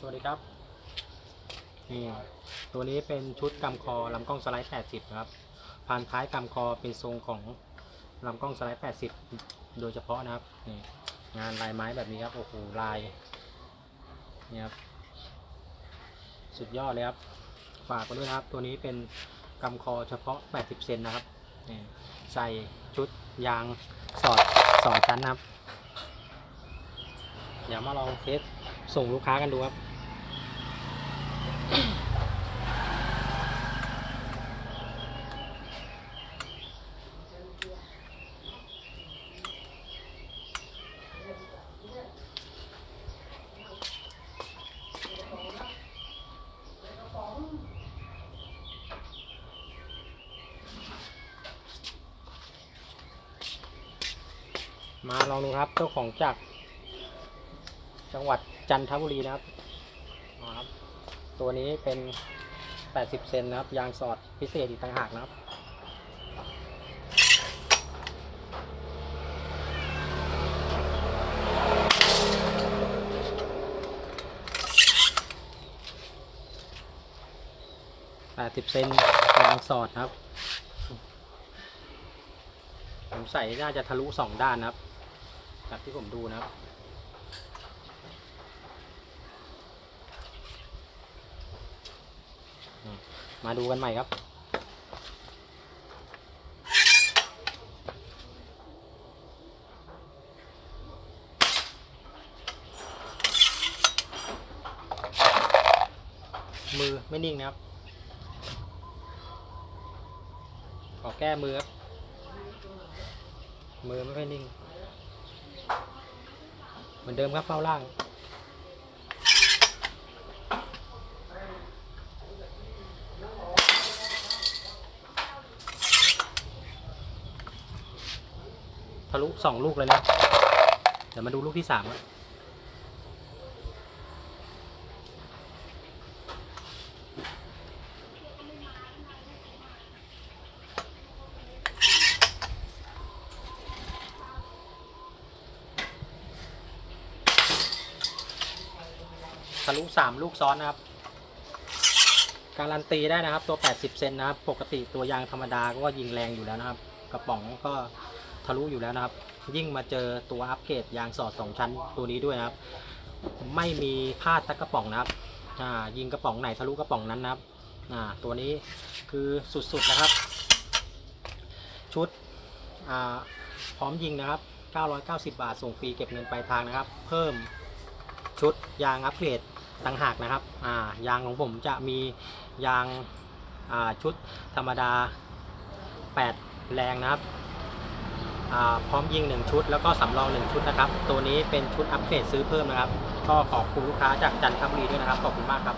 สวัสดีครับ นี่ ตัวนี้เป็นชุดกำคอลำกล้องสไลด์ 80 นะครับพานท้ายกำคอเป็นทรงของลำกล้องสไลด์ 80 โดยเฉพาะนะครับ นี่ งานลายไม้แบบนี้ครับ โอ้โห ลาย นี่ครับ สุดยอดเลยครับ ฝากกันด้วยนะครับ ตัวนี้เป็นกำคอเฉพาะ 80 เซนนะครับ นี่ ใส่ชุดยางสอด2ชั้นนะครับ เดี๋ยวมาลองเทสส่งลูกค้ากันดูครับ มาลองดูครับเจ้าของจาก จังหวัดจันทบุรีนะครับครับ ตัวนี้เป็น 80 เซนนะครับ ยางสอดพิเศษอีกต่างหากนะครับ80เซนยางสอดครับ ผมใส่น่าจะทะลุสองด้านนะครับ จากที่ผมดูนะครับมาดูกันใหม่ครับ มือไม่นิ่งนะครับ ขอแก้มือครับ มือไม่ค่อยนิ่ง มือนเดิมครับเป้าล่างทะลุสองลูกเลยนะ เดี๋ยวมาดูลูกที่สามครับะลุสามลูกซ้อนนะครับ การันตีได้นะครับตัว 80 เซนนะครับ ปกติตัวยางธรรมดาก็ยิงแรงอยู่แล้วนะครับ กระป๋องก็ทะลุอยู่แล้วนะครับ ยิ่งมาเจอตัวอัปเกรดยางสอด2ชั้นตัวนี้ด้วยนะครับ ไม่มีพลาดสักกระป๋องนะครับยิงกระป๋องไหนทะลุกระป๋องนั้นนะครับตัวนี้คือสุดๆนะครับ ชุดพร้อมยิงนะครับ 990 บาท ส่งฟรีเก็บเงินปลายทางนะครับ เพิ่มชุดยางอัปเกรด ต่างหากนะครับอ่ายางของผมจะมียางอ่าชุดธรรมดา 8 แรงนะครับอ่าพร้อมยิง 1 ชุด แล้วก็สำรอง 1 ชุดนะครับ ตัวนี้เป็นชุดอัปเกรดซื้อเพิ่มนะครับ ก็ขอบคุณลูกค้าจากจันทบุรีด้วยนะครับ ขอบคุณมากครับ